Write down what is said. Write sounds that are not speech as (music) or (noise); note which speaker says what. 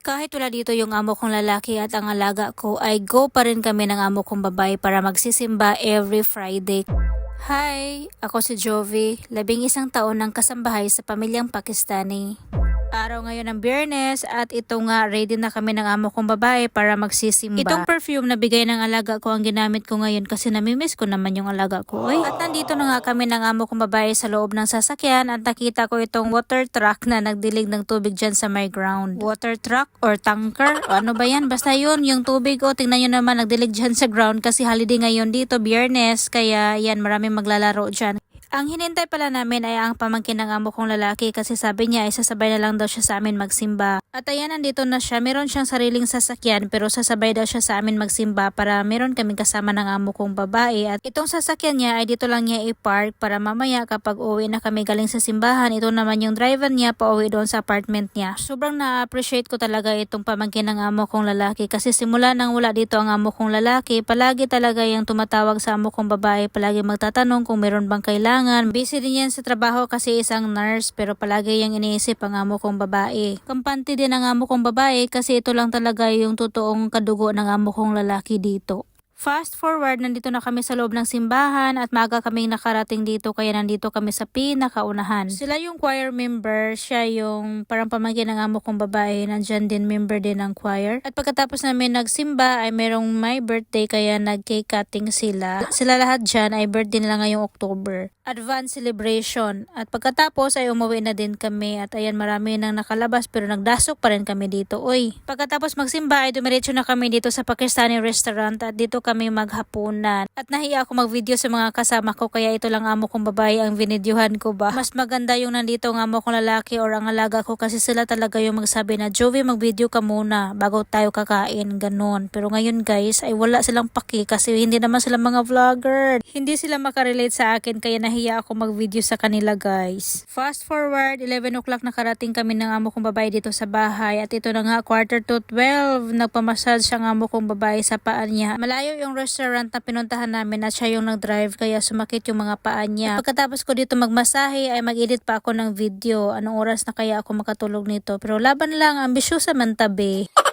Speaker 1: Kahit wala dito yung amo kong lalaki at ang alaga ko ay go pa rin kami ng amo kong babae para magsisimba every Friday. Hi, ako si Jovi, labing isang taon ng kasambahay sa pamilyang Pakistani. Araw ngayon ng biyernes at ito nga ready na kami ng amo kong babae para magsisimba. Itong perfume na bigay ng alaga ko ang ginamit ko ngayon kasi namimiss ko naman yung alaga ko. Oy. At nandito na nga kami ng amo kong babae sa loob ng sasakyan at nakita ko itong water truck na nagdilig ng tubig dyan sa my ground. Water truck or tanker? O ano ba yan? Basta yun, yung tubig o tingnan nyo naman nagdilig dyan sa ground kasi holiday ngayon dito, biyernes. Kaya yan, maraming maglalaro dyan. Ang hinintay pala namin ay ang pamangkin ng amo kong lalaki kasi sabi niya ay sasabay na lang daw siya sa amin magsimba. At ayan, nandito na siya. Meron siyang sariling sasakyan pero sasabay daw siya sa amin magsimba para meron kaming kasama ng amo kong babae. At itong sasakyan niya ay dito lang niya i-park para mamaya kapag uwi na kami galing sa simbahan, ito naman yung driver niya pauwi doon sa apartment niya. Sobrang na-appreciate ko talaga itong pamangkin ng amo kong lalaki kasi simula nang wala dito ang amo kong lalaki, palagi talaga yung tumatawag sa amo kong babae, palagi magtatanong kung meron bang kailangan. Busy din yan sa trabaho kasi isang nurse pero palagi yung iniisip ang amo kong babae. Kampante din ang amo kong babae kasi ito lang talaga yung totoong kadugo ng amo kong lalaki dito. Fast forward, nandito na kami sa loob ng simbahan at maaga kaming nakarating dito kaya nandito kami sa pinakaunahan. Sila yung choir member, siya yung parang pamangkin ng amo kong babae, nandyan din member din ng choir. At pagkatapos namin nagsimba ay merong my birthday kaya nag-cake cutting sila. Sila lahat dyan ay birthday nila ngayong October. Advance celebration. At pagkatapos ay umuwi na din kami at ayan marami nang nakalabas pero nagdasok pa rin kami dito. Uy, pagkatapos magsimba ay dumiretso na kami dito sa Pakistani restaurant at dito kami maghapunan. At nahiya ako mag-video sa mga kasama ko kaya ito lang amo kong babae ang vinidyohan ko ba. Mas maganda yung nandito ang amo kong lalaki or ang alaga ko kasi sila talaga yung magsabi na Jovi mag-video ka muna bago tayo kakain. Ganon. Pero ngayon guys ay wala silang paki kasi hindi naman sila mga vlogger. Hindi sila makarelate sa akin kaya nahiya ako mag-video sa kanila guys. Fast forward, 11 o'clock nakarating kami ng amo kong babae dito sa bahay at ito na nga quarter to 12 nagpamassage ang amo kong babae sa paan niya. Malayo yung restaurant na pinuntahan namin at siya yung nag-drive kaya sumakit yung mga paa niya. At pagkatapos ko dito magmasahe ay mag-edit pa ako ng video. Anong oras na kaya ako makatulog nito? Pero laban lang, ambisyosa man tabi. (laughs)